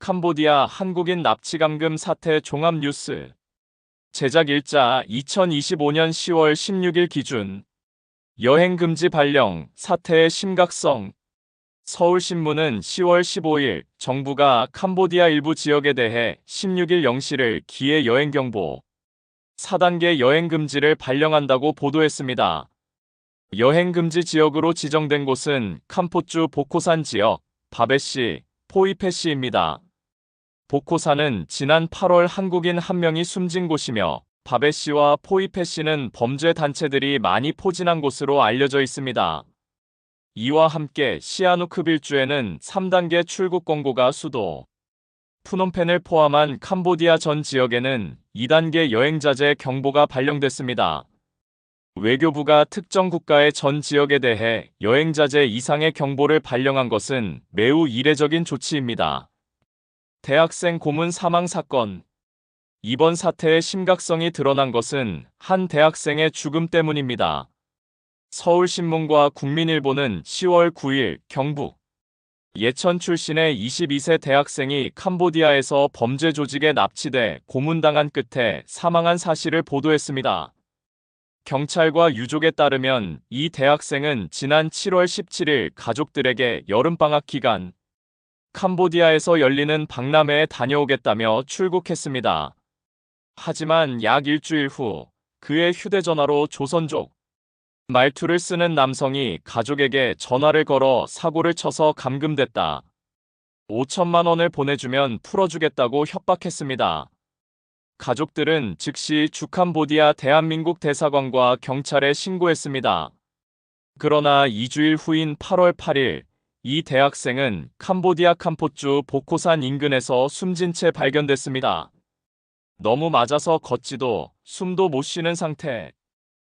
캄보디아 한국인 납치 감금 사태 종합 뉴스. 제작 일자 2025년 10월 16일 기준. 여행 금지 발령, 사태의 심각성. 서울신문은 10월 15일 정부가 캄보디아 일부 지역에 대해 16일 0시를 기해 여행 경보 4단계 여행 금지를 발령한다고 보도했습니다. 여행 금지 지역으로 지정된 곳은 캄포주 보코산 지역, 바베시, 포이페시입니다. 보코산은 지난 8월 한국인 한 명이 숨진 곳이며 바베시와 포이페시는 범죄 단체들이 많이 포진한 곳으로 알려져 있습니다. 이와 함께 시아누크 빌주에는 3단계 출국 권고가 수도, 푸놈펜을 포함한 캄보디아 전 지역에는 2단계 여행자제 경보가 발령됐습니다. 외교부가 특정 국가의 전 지역에 대해 여행자제 이상의 경보를 발령한 것은 매우 이례적인 조치입니다. 대학생 고문 사망 사건. 이번 사태의 심각성이 드러난 것은 한 대학생의 죽음 때문입니다. 서울신문과 국민일보는 10월 9일 경북 예천 출신의 22세 대학생이 캄보디아에서 범죄 조직에 납치돼 고문당한 끝에 사망한 사실을 보도했습니다. 경찰과 유족에 따르면 이 대학생은 지난 7월 17일 가족들에게 여름방학 기간 캄보디아에서 열리는 박람회에 다녀오겠다며 출국했습니다. 하지만 약 일주일 후 그의 휴대전화로 조선족 말투를 쓰는 남성이 가족에게 전화를 걸어 사고를 쳐서 감금됐다. 5천만 원을 보내주면 풀어주겠다고 협박했습니다. 가족들은 즉시 주캄보디아 대한민국 대사관과 경찰에 신고했습니다. 그러나 2주일 후인 8월 8일 이 대학생은 캄보디아 캄포주 보코산 인근에서 숨진 채 발견됐습니다. 너무 맞아서 걷지도 숨도 못 쉬는 상태.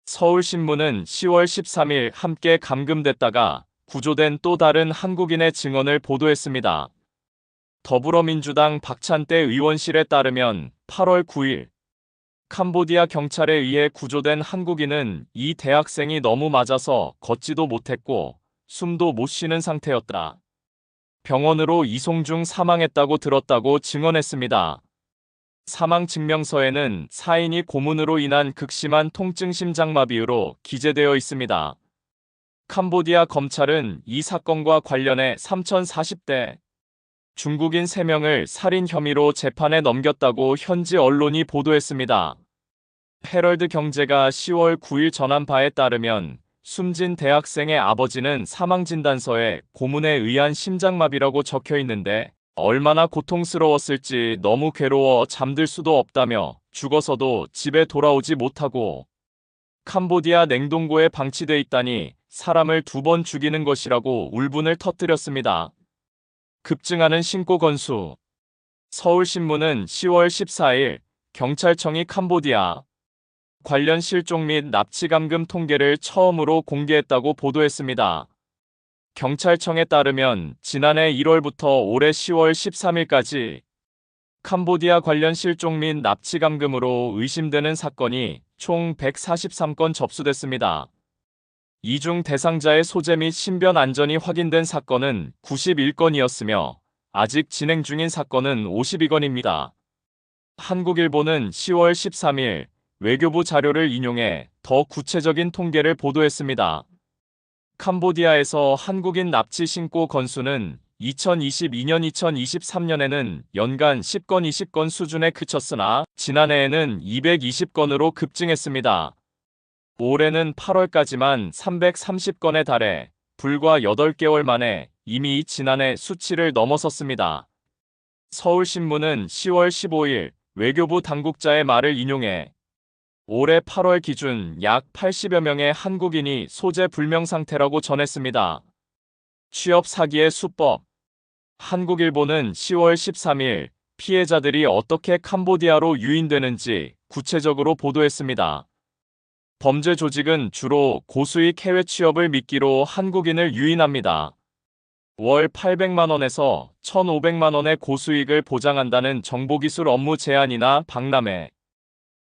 서울신문은 10월 13일 함께 감금됐다가 구조된 또 다른 한국인의 증언을 보도했습니다. 더불어민주당 박찬대 의원실에 따르면 8월 9일 캄보디아 경찰에 의해 구조된 한국인은 이 대학생이 너무 맞아서 걷지도 못했고 숨도 못 쉬는 상태였다. 병원으로 이송 중 사망했다고 들었다고 증언했습니다. 사망 증명서에는 사인이 고문으로 인한 극심한 통증 심장마비로 기재되어 있습니다. 캄보디아 검찰은 이 사건과 관련해 3,040대 중국인 3명을 살인 혐의로 재판에 넘겼다고 현지 언론이 보도했습니다. 헤럴드 경제가 10월 9일 전한 바에 따르면 숨진 대학생의 아버지는 사망진단서에 고문에 의한 심장마비라고 적혀 있는데 얼마나 고통스러웠을지 너무 괴로워 잠들 수도 없다며 죽어서도 집에 돌아오지 못하고 캄보디아 냉동고에 방치돼 있다니 사람을 두 번 죽이는 것이라고 울분을 터뜨렸습니다. 급증하는 신고 건수. 서울신문은 10월 14일 경찰청이 캄보디아 관련 실종 및 납치 감금 통계를 처음으로 공개했다고 보도했습니다. 경찰청에 따르면 지난해 1월부터 올해 10월 13일까지 캄보디아 관련 실종 및 납치 감금으로 의심되는 사건이 총 143건 접수됐습니다. 이 중 대상자의 소재 및 신변 안전이 확인된 사건은 91건이었으며 아직 진행 중인 사건은 52건입니다. 한국일보는 10월 13일 외교부 자료를 인용해 더 구체적인 통계를 보도했습니다. 캄보디아에서 한국인 납치 신고 건수는 2022년 2023년에는 연간 10건 20건 수준에 그쳤으나 지난해에는 220건으로 급증했습니다. 올해는 8월까지만 330건에 달해 불과 8개월 만에 이미 지난해 수치를 넘어섰습니다. 서울신문은 10월 15일 외교부 당국자의 말을 인용해 올해 8월 기준 약 80여 명의 한국인이 소재 불명 상태라고 전했습니다. 취업 사기의 수법 한국일보는 10월 13일 피해자들이 어떻게 캄보디아로 유인되는지 구체적으로 보도했습니다. 범죄 조직은 주로 고수익 해외 취업을 미끼로 한국인을 유인합니다. 월 800만원에서 1,500만원의 고수익을 보장한다는 정보기술 업무 제안이나 박람회,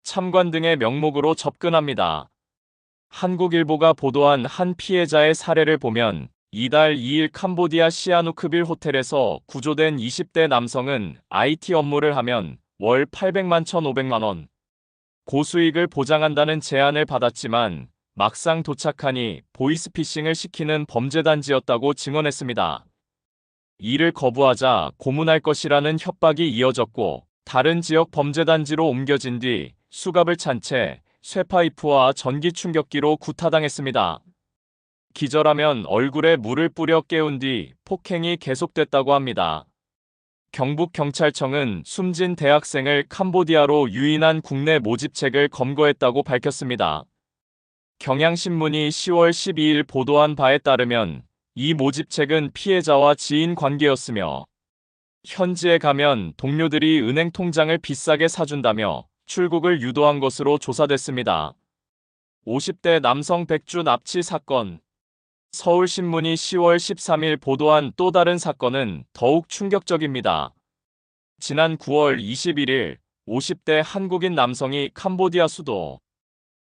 참관 등의 명목으로 접근합니다. 한국일보가 보도한 한 피해자의 사례를 보면 이달 2일 캄보디아 시아누크빌 호텔에서 구조된 20대 남성은 IT 업무를 하면 월 800만 1,500만 원 고수익을 보장한다는 제안을 받았지만 막상 도착하니 보이스피싱을 시키는 범죄단지였다고 증언했습니다. 이를 거부하자 고문할 것이라는 협박이 이어졌고 다른 지역 범죄단지로 옮겨진 뒤 수갑을 찬 채 쇠파이프와 전기 충격기로 구타당했습니다. 기절하면 얼굴에 물을 뿌려 깨운 뒤 폭행이 계속됐다고 합니다. 경북경찰청은 숨진 대학생을 캄보디아로 유인한 국내 모집책을 검거했다고 밝혔습니다. 경향신문이 10월 12일 보도한 바에 따르면 이 모집책은 피해자와 지인 관계였으며 현지에 가면 동료들이 은행 통장을 비싸게 사준다며 출국을 유도한 것으로 조사됐습니다. 50대 남성 백주 납치 사건 서울신문이 10월 13일 보도한 또 다른 사건은 더욱 충격적입니다. 지난 9월 21일 50대 한국인 남성이 캄보디아 수도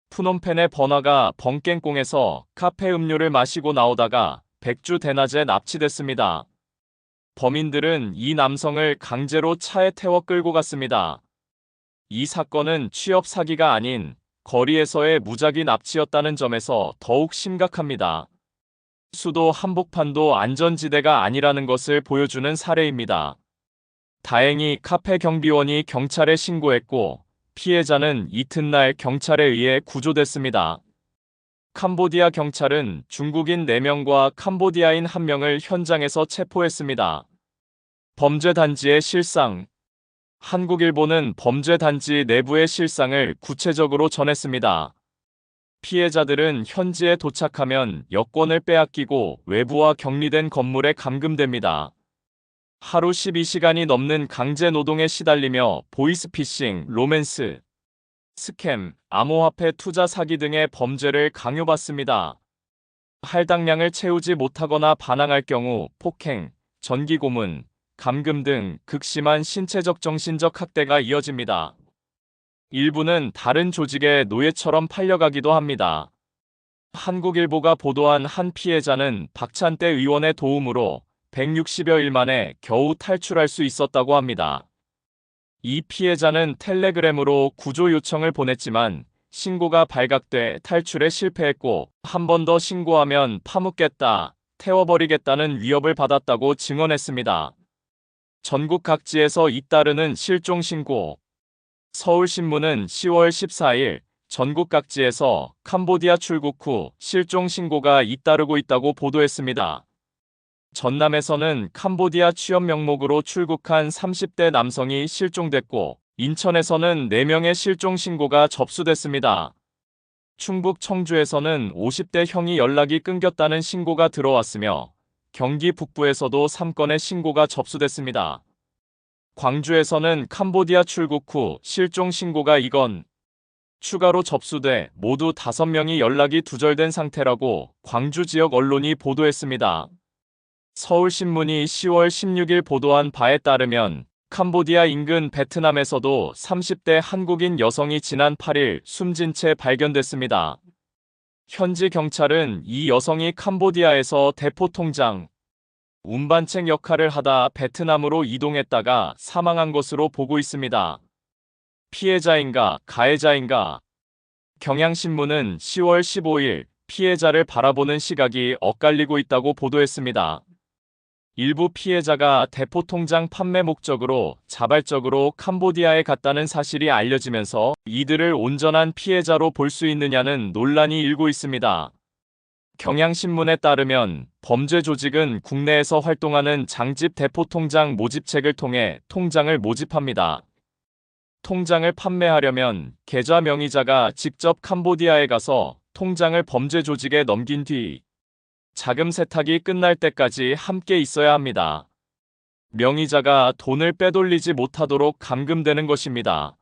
푸놈펜의 번화가 벙깽공에서 카페 음료를 마시고 나오다가 백주 대낮에 납치됐습니다. 범인들은 이 남성을 강제로 차에 태워 끌고 갔습니다. 이 사건은 취업 사기가 아닌 거리에서의 무작위 납치였다는 점에서 더욱 심각합니다. 수도 한복판도 안전지대가 아니라는 것을 보여주는 사례입니다. 다행히 카페 경비원이 경찰에 신고했고 피해자는 이튿날 경찰에 의해 구조됐습니다. 캄보디아 경찰은 중국인 4명과 캄보디아인 1명을 현장에서 체포했습니다. 범죄 단지의 실상 한국일보는 범죄 단지 내부의 실상을 구체적으로 전했습니다. 피해자들은 현지에 도착하면 여권을 빼앗기고 외부와 격리된 건물에 감금됩니다. 하루 12시간이 넘는 강제 노동에 시달리며 보이스피싱, 로맨스, 스캠, 암호화폐 투자 사기 등의 범죄를 강요받습니다. 할당량을 채우지 못하거나 반항할 경우 폭행, 전기고문, 감금 등 극심한 신체적 정신적 학대가 이어집니다. 일부는 다른 조직의 노예처럼 팔려가기도 합니다. 한국일보가 보도한 한 피해자는 박찬대 의원의 도움으로 160여일 만에 겨우 탈출할 수 있었다고 합니다. 이 피해자는 텔레그램으로 구조 요청을 보냈지만 신고가 발각돼 탈출에 실패했고 한 번 더 신고하면 파묻겠다, 태워버리겠다는 위협을 받았다고 증언했습니다. 전국 각지에서 잇따르는 실종 신고. 서울신문은 10월 14일 전국 각지에서 캄보디아 출국 후 실종 신고가 잇따르고 있다고 보도했습니다. 전남에서는 캄보디아 취업 명목으로 출국한 30대 남성이 실종됐고 인천에서는 4명의 실종 신고가 접수됐습니다. 충북 청주에서는 50대 형이 연락이 끊겼다는 신고가 들어왔으며 경기 북부에서도 3건의 신고가 접수됐습니다. 광주에서는 캄보디아 출국 후 실종 신고가 2건 추가로 접수돼 모두 5명이 연락이 두절된 상태라고 광주 지역 언론이 보도했습니다. 서울신문이 10월 16일 보도한 바에 따르면 캄보디아 인근 베트남에서도 30대 한국인 여성이 지난 8일 숨진 채 발견됐습니다. 현지 경찰은 이 여성이 캄보디아에서 대포통장, 운반책 역할을 하다 베트남으로 이동했다가 사망한 것으로 보고 있습니다. 피해자인가 가해자인가 경향신문은 10월 15일 피해자를 바라보는 시각이 엇갈리고 있다고 보도했습니다. 일부 피해자가 대포통장 판매 목적으로 자발적으로 캄보디아에 갔다는 사실이 알려지면서 이들을 온전한 피해자로 볼 수 있느냐는 논란이 일고 있습니다. 경향신문에 따르면 범죄 조직은 국내에서 활동하는 장집 대포통장 모집책을 통해 통장을 모집합니다. 통장을 판매하려면 계좌 명의자가 직접 캄보디아에 가서 통장을 범죄 조직에 넘긴 뒤 자금 세탁이 끝날 때까지 함께 있어야 합니다. 명의자가 돈을 빼돌리지 못하도록 감금되는 것입니다.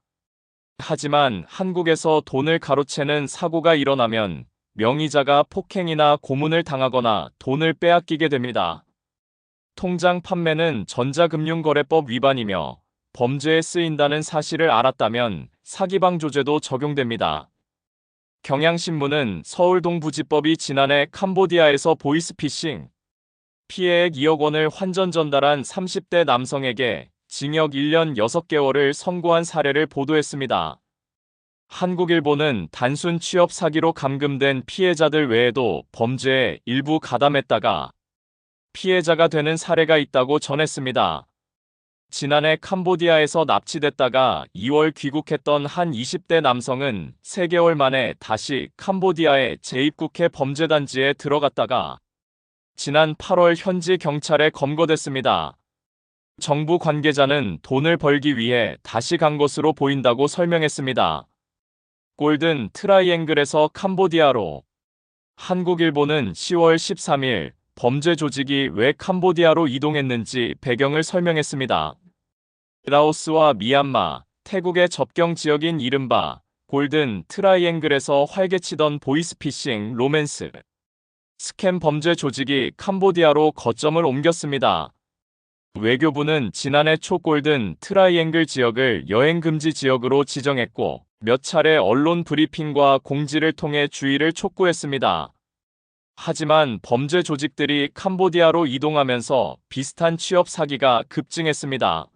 하지만 한국에서 돈을 가로채는 사고가 일어나면 명의자가 폭행이나 고문을 당하거나 돈을 빼앗기게 됩니다. 통장 판매는 전자금융거래법 위반이며 범죄에 쓰인다는 사실을 알았다면 사기방조죄도 적용됩니다. 경향신문은 서울 동부지법이 지난해 캄보디아에서 보이스피싱, 피해액 2억 원을 환전 전달한 30대 남성에게 징역 1년 6개월을 선고한 사례를 보도했습니다. 한국일보는 단순 취업 사기로 감금된 피해자들 외에도 범죄에 일부 가담했다가 피해자가 되는 사례가 있다고 전했습니다. 지난해 캄보디아에서 납치됐다가 2월 귀국했던 한 20대 남성은 3개월 만에 다시 캄보디아에 재입국해 범죄단지에 들어갔다가 지난 8월 현지 경찰에 검거됐습니다. 정부 관계자는 돈을 벌기 위해 다시 간 것으로 보인다고 설명했습니다. 골든 트라이앵글에서 캄보디아로 한국일보는 10월 13일 범죄 조직이 왜 캄보디아로 이동했는지 배경을 설명했습니다. 라오스와 미얀마, 태국의 접경 지역인 이른바 골든 트라이앵글에서 활개치던 보이스피싱 로맨스 스캠 범죄 조직이 캄보디아로 거점을 옮겼습니다. 외교부는 지난해 초 골든 트라이앵글 지역을 여행 금지 지역으로 지정했고 몇 차례 언론 브리핑과 공지를 통해 주의를 촉구했습니다. 하지만 범죄 조직들이 캄보디아로 이동하면서 비슷한 취업 사기가 급증했습니다.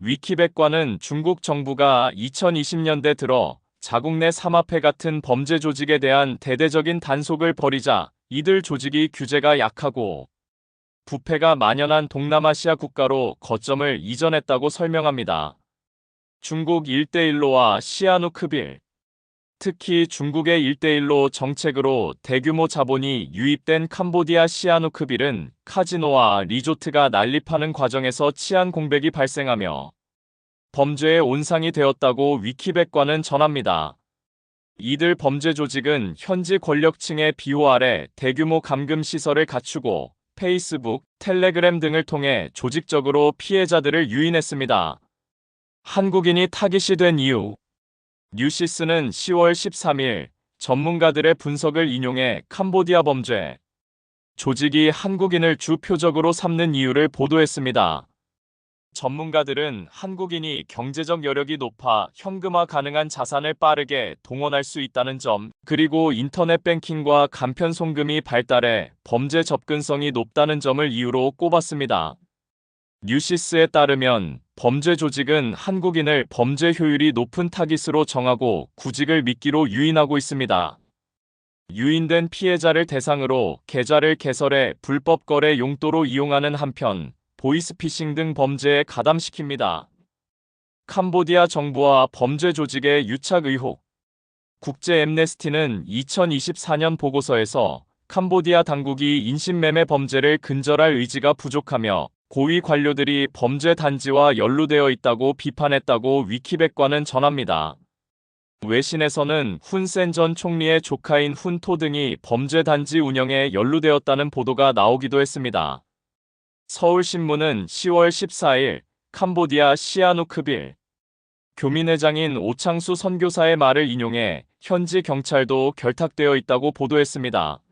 위키백과는 중국 정부가 2020년대 들어 자국 내 삼합회 같은 범죄 조직에 대한 대대적인 단속을 벌이자 이들 조직이 규제가 약하고 부패가 만연한 동남아시아 국가로 거점을 이전했다고 설명합니다. 중국 1대1로와 시아누크빌 특히 중국의 1대1로 정책으로 대규모 자본이 유입된 캄보디아 시아누크빌은 카지노와 리조트가 난립하는 과정에서 치안 공백이 발생하며 범죄의 온상이 되었다고 위키백과는 전합니다. 이들 범죄 조직은 현지 권력층의 비호 아래 대규모 감금 시설을 갖추고 페이스북, 텔레그램 등을 통해 조직적으로 피해자들을 유인했습니다. 한국인이 타깃이 된 이유 뉴시스는 10월 13일 전문가들의 분석을 인용해 캄보디아 범죄 조직이 한국인을 주 표적으로 삼는 이유를 보도했습니다. 전문가들은 한국인이 경제적 여력이 높아 현금화 가능한 자산을 빠르게 동원할 수 있다는 점, 그리고 인터넷 뱅킹과 간편 송금이 발달해 범죄 접근성이 높다는 점을 이유로 꼽았습니다. 뉴시스에 따르면 범죄 조직은 한국인을 범죄 효율이 높은 타깃으로 정하고 구직을 미끼로 유인하고 있습니다. 유인된 피해자를 대상으로 계좌를 개설해 불법 거래 용도로 이용하는 한편 보이스피싱 등 범죄에 가담시킵니다. 캄보디아 정부와 범죄 조직의 유착 의혹 국제 엠네스티는 2024년 보고서에서 캄보디아 당국이 인신매매 범죄를 근절할 의지가 부족하며 고위 관료들이 범죄 단지와 연루되어 있다고 비판했다고 위키백과는 전합니다. 외신에서는 훈센 전 총리의 조카인 훈토 등이 범죄 단지 운영에 연루되었다는 보도가 나오기도 했습니다. 서울신문은 10월 14일 캄보디아 시아누크빌 교민회장인 오창수 선교사의 말을 인용해 현지 경찰도 결탁되어 있다고 보도했습니다.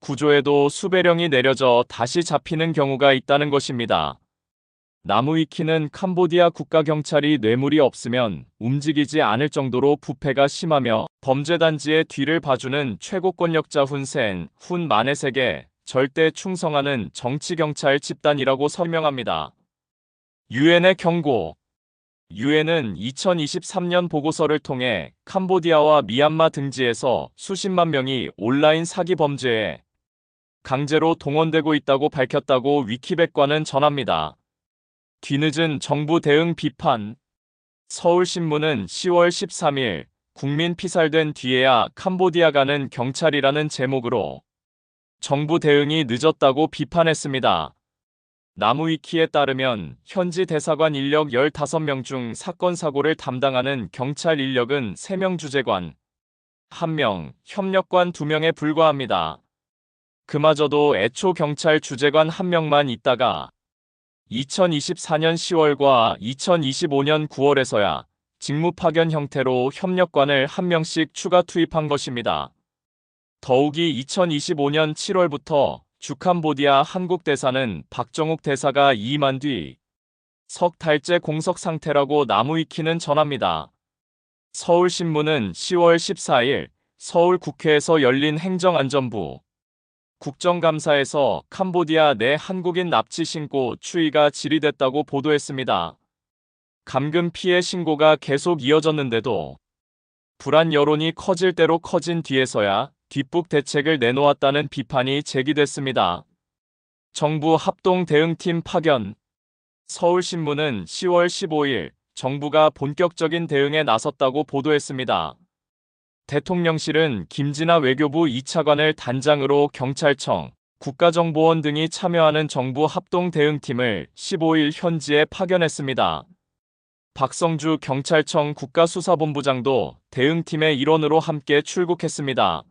구조에도 수배령이 내려져 다시 잡히는 경우가 있다는 것입니다. 나무위키는 캄보디아 국가경찰이 뇌물이 없으면 움직이지 않을 정도로 부패가 심하며 범죄단지의 뒤를 봐주는 최고 권력자 훈센, 훈 마네색에 절대 충성하는 정치경찰 집단이라고 설명합니다. 유엔의 경고 유엔은 2023년 보고서를 통해 캄보디아와 미얀마 등지에서 수십만 명이 온라인 사기 범죄에 강제로 동원되고 있다고 밝혔다고 위키백과는 전합니다. 뒤늦은 정부 대응 비판 서울신문은 10월 13일 국민 피살된 뒤에야 캄보디아 가는 경찰이라는 제목으로 정부 대응이 늦었다고 비판했습니다. 나무위키에 따르면 현지 대사관 인력 15명 중 사건 사고를 담당하는 경찰 인력은 3명 주재관, 1명, 협력관 2명에 불과합니다. 그마저도 애초 경찰 주재관 1명만 있다가 2024년 10월과 2025년 9월에서야 직무 파견 형태로 협력관을 1명씩 추가 투입한 것입니다. 더욱이 2025년 7월부터 주캄보디아 한국 대사는 박정욱 대사가 이임한 뒤 석 달째 공석 상태라고 나무위키는 전합니다. 서울신문은 10월 14일 서울 국회에서 열린 행정안전부 국정감사에서 캄보디아 내 한국인 납치 신고 추이가 질의됐다고 보도했습니다. 감금 피해 신고가 계속 이어졌는데도 불안 여론이 커질 대로 커진 뒤에서야 뒷북 대책을 내놓았다는 비판이 제기됐습니다. 정부 합동 대응팀 파견 서울신문은 10월 15일 정부가 본격적인 대응에 나섰다고 보도했습니다. 대통령실은 김진아 외교부 2차관을 단장으로 경찰청, 국가정보원 등이 참여하는 정부 합동 대응팀을 15일 현지에 파견했습니다. 박성주 경찰청 국가수사본부장도 대응팀의 일원으로 함께 출국했습니다.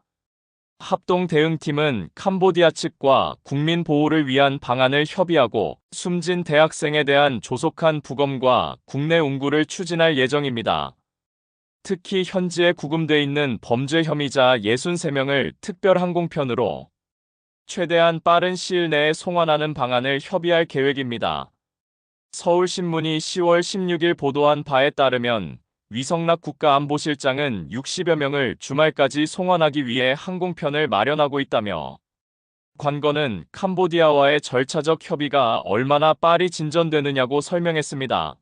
합동 대응팀은 캄보디아 측과 국민 보호를 위한 방안을 협의하고 숨진 대학생에 대한 조속한 부검과 국내 운구를 추진할 예정입니다. 특히 현지에 구금돼 있는 범죄 혐의자 63명을 특별항공편으로 최대한 빠른 시일 내에 송환하는 방안을 협의할 계획입니다. 서울신문이 10월 16일 보도한 바에 따르면 위성락 국가안보실장은 60여 명을 주말까지 송환하기 위해 항공편을 마련하고 있다며 관건은 캄보디아와의 절차적 협의가 얼마나 빨리 진전되느냐고 설명했습니다.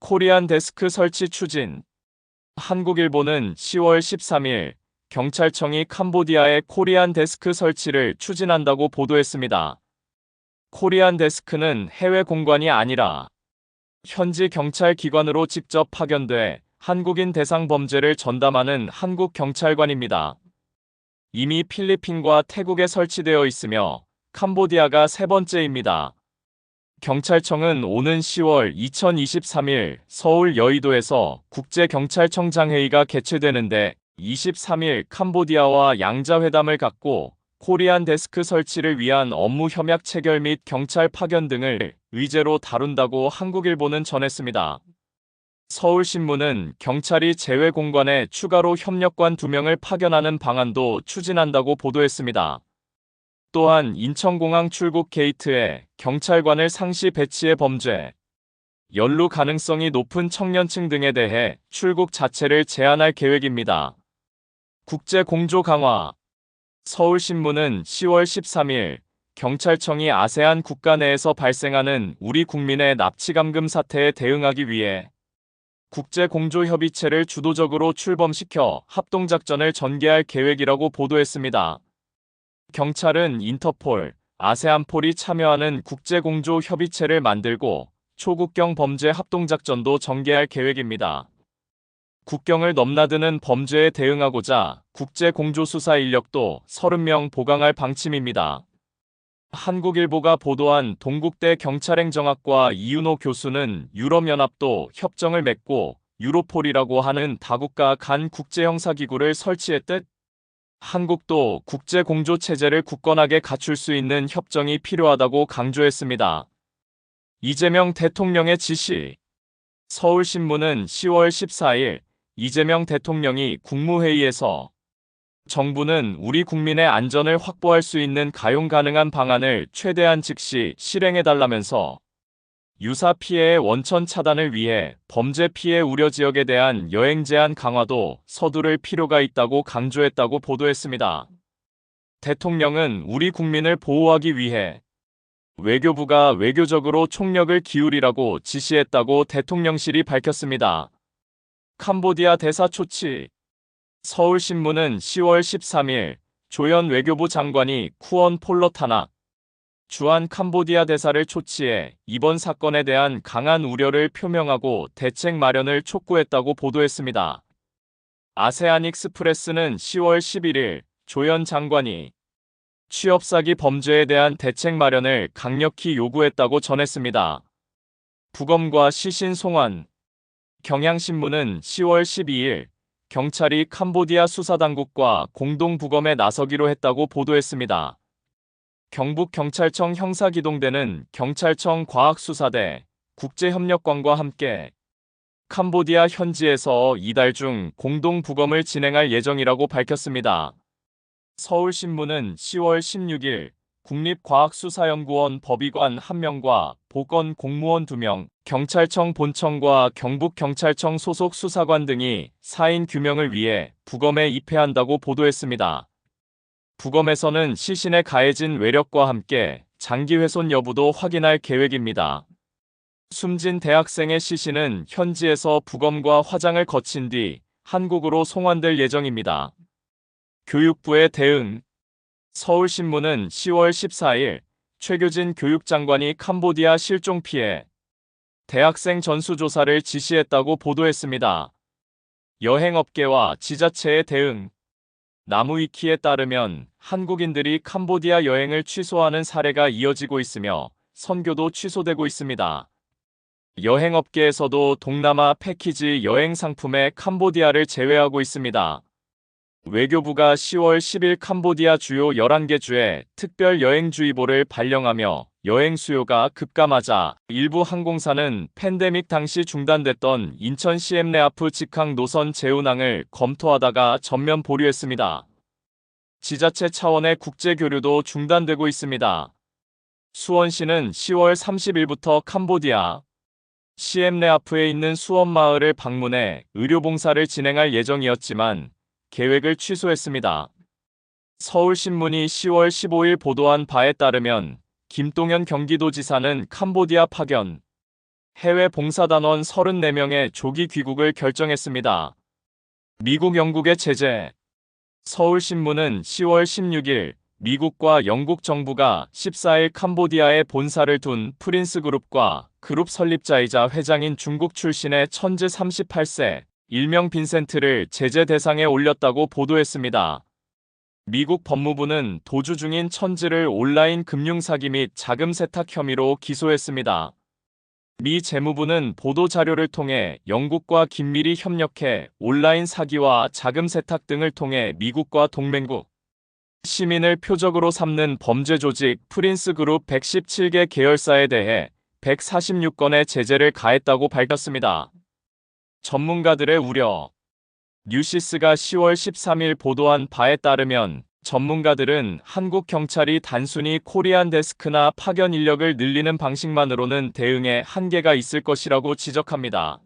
코리안 데스크 설치 추진 한국일보는 10월 13일 경찰청이 캄보디아의 코리안 데스크 설치를 추진한다고 보도했습니다. 코리안 데스크는 해외 공관이 아니라 현지 경찰 기관으로 직접 파견돼 한국인 대상 범죄를 전담하는 한국 경찰관입니다. 이미 필리핀과 태국에 설치되어 있으며 캄보디아가 세 번째입니다. 경찰청은 오는 10월 2023일 서울 여의도에서 국제경찰청장 회의가 개최되는데 23일 캄보디아와 양자회담을 갖고 코리안 데스크 설치를 위한 업무 협약 체결 및 경찰 파견 등을 의제로 다룬다고 한국일보는 전했습니다. 서울신문은 경찰이 제외 공관에 추가로 협력관 2명을 파견하는 방안도 추진한다고 보도했습니다. 또한 인천공항 출국 게이트에 경찰관을 상시 배치해 범죄, 연루 가능성이 높은 청년층 등에 대해 출국 자체를 제한할 계획입니다. 국제 공조 강화 서울신문은 10월 13일 경찰청이 아세안 국가 내에서 발생하는 우리 국민의 납치감금 사태에 대응하기 위해 국제공조협의체를 주도적으로 출범시켜 합동작전을 전개할 계획이라고 보도했습니다. 경찰은 인터폴, 아세안폴이 참여하는 국제공조 협의체를 만들고 초국경 범죄 합동작전도 전개할 계획입니다. 국경을 넘나드는 범죄에 대응하고자 국제공조수사 인력도 30명 보강할 방침입니다. 한국일보가 보도한 동국대 경찰행정학과 이윤호 교수는 유럽연합도 협정을 맺고 유로폴이라고 하는 다국가 간 국제형사기구를 설치했듯 한국도 국제공조체제를 굳건하게 갖출 수 있는 협정이 필요하다고 강조했습니다. 이재명 대통령의 지시 서울신문은 10월 14일 이재명 대통령이 국무회의에서 정부는 우리 국민의 안전을 확보할 수 있는 가용 가능한 방안을 최대한 즉시 실행해달라면서 유사 피해의 원천 차단을 위해 범죄 피해 우려 지역에 대한 여행 제한 강화도 서두를 필요가 있다고 강조했다고 보도했습니다. 대통령은 우리 국민을 보호하기 위해 외교부가 외교적으로 총력을 기울이라고 지시했다고 대통령실이 밝혔습니다. 캄보디아 대사 초치 서울신문은 10월 13일 조현 외교부 장관이 쿠언 폴러타나 주한 캄보디아 대사를 초치해 이번 사건에 대한 강한 우려를 표명하고 대책 마련을 촉구했다고 보도했습니다. 아세안 익스프레스는 10월 11일 조현 장관이 취업 사기 범죄에 대한 대책 마련을 강력히 요구했다고 전했습니다. 부검과 시신 송환 경향신문은 10월 12일 경찰이 캄보디아 수사당국과 공동 부검에 나서기로 했다고 보도했습니다. 경북경찰청 형사기동대는 경찰청 과학수사대, 국제협력관과 함께 캄보디아 현지에서 이달 중 공동 부검을 진행할 예정이라고 밝혔습니다. 서울신문은 10월 16일 국립과학수사연구원 법의관 1명과 보건 공무원 2명, 경찰청 본청과 경북경찰청 소속 수사관 등이 사인 규명을 위해 부검에 입회한다고 보도했습니다. 부검에서는 시신에 가해진 외력과 함께 장기 훼손 여부도 확인할 계획입니다. 숨진 대학생의 시신은 현지에서 부검과 화장을 거친 뒤 한국으로 송환될 예정입니다. 교육부의 대응 서울신문은 10월 14일 최교진 교육장관이 캄보디아 실종 피해 대학생 전수조사를 지시했다고 보도했습니다. 여행업계와 지자체의 대응 나무위키에 따르면 한국인들이 캄보디아 여행을 취소하는 사례가 이어지고 있으며 선교도 취소되고 있습니다. 여행업계에서도 동남아 패키지 여행 상품에 캄보디아를 제외하고 있습니다. 외교부가 10월 10일 캄보디아 주요 11개 주에 특별 여행주의보를 발령하며 여행 수요가 급감하자 일부 항공사는 팬데믹 당시 중단됐던 인천 시엠레아프 직항 노선 재운항을 검토하다가 전면 보류했습니다. 지자체 차원의 국제 교류도 중단되고 있습니다. 수원시는 10월 30일부터 캄보디아 시엠레아프에 있는 수원 마을을 방문해 의료 봉사를 진행할 예정이었지만 계획을 취소했습니다. 서울신문이 10월 15일 보도한 바에 따르면 김동연 경기도지사는 캄보디아 파견 해외 봉사단원 34명의 조기 귀국을 결정했습니다. 미국 영국의 제재 서울신문은 10월 16일 미국과 영국 정부가 14일 캄보디아에 본사를 둔 프린스 그룹과 그룹 설립자이자 회장인 중국 출신의 천지 38세 일명 빈센트를 제재 대상에 올렸다고 보도했습니다. 미국 법무부는 도주 중인 천지를 온라인 금융 사기 및 자금 세탁 혐의로 기소했습니다. 미 재무부는 보도 자료를 통해 영국과 긴밀히 협력해 온라인 사기와 자금 세탁 등을 통해 미국과 동맹국 시민을 표적으로 삼는 범죄 조직 프린스 그룹 117개 계열사에 대해 146건의 제재를 가했다고 밝혔습니다. 전문가들의 우려 뉴시스가 10월 13일 보도한 바에 따르면 전문가들은 한국 경찰이 단순히 코리안 데스크나 파견 인력을 늘리는 방식만으로는 대응에 한계가 있을 것이라고 지적합니다.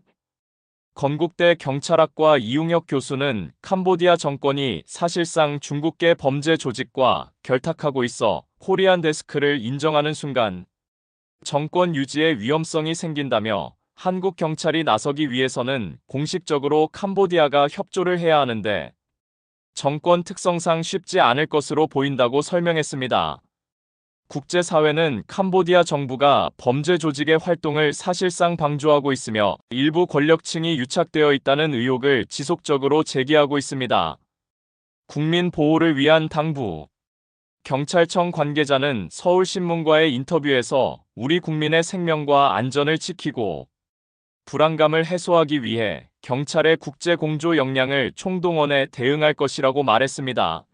건국대 경찰학과 이웅혁 교수는 캄보디아 정권이 사실상 중국계 범죄 조직과 결탁하고 있어 코리안 데스크를 인정하는 순간 정권 유지의 위험성이 생긴다며 한국 경찰이 나서기 위해서는 공식적으로 캄보디아가 협조를 해야 하는데 정권 특성상 쉽지 않을 것으로 보인다고 설명했습니다. 국제사회는 캄보디아 정부가 범죄 조직의 활동을 사실상 방조하고 있으며 일부 권력층이 유착되어 있다는 의혹을 지속적으로 제기하고 있습니다. 국민 보호를 위한 당부 경찰청 관계자는 서울신문과의 인터뷰에서 우리 국민의 생명과 안전을 지키고 불안감을 해소하기 위해 경찰의 국제 공조 역량을 총동원해 대응할 것이라고 말했습니다.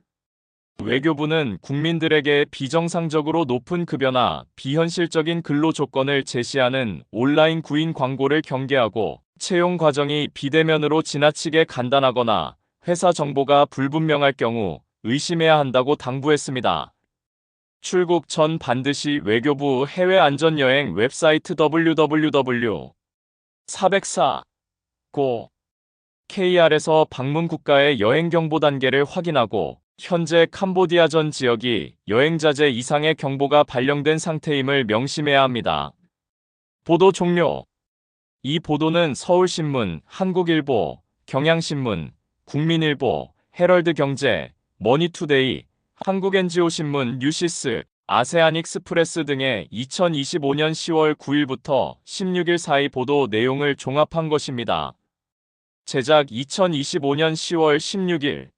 외교부는 국민들에게 비정상적으로 높은 급여나 비현실적인 근로 조건을 제시하는 온라인 구인 광고를 경계하고 채용 과정이 비대면으로 지나치게 간단하거나 회사 정보가 불분명할 경우 의심해야 한다고 당부했습니다. 출국 전 반드시 외교부 해외 안전여행 웹사이트 www 404 고 KR에서 방문 국가의 여행 경보 단계를 확인하고 현재 캄보디아 전 지역이 여행자재 이상의 경보가 발령된 상태임을 명심해야 합니다. 보도 종료. 이 보도는 서울신문, 한국일보, 경향신문, 국민일보, 헤럴드 경제, 머니투데이, 한국NGO신문 뉴시스, 아세안 익스프레스 등의 2025년 10월 9일부터 16일 사이 보도 내용을 종합한 것입니다. 제작 2025년 10월 16일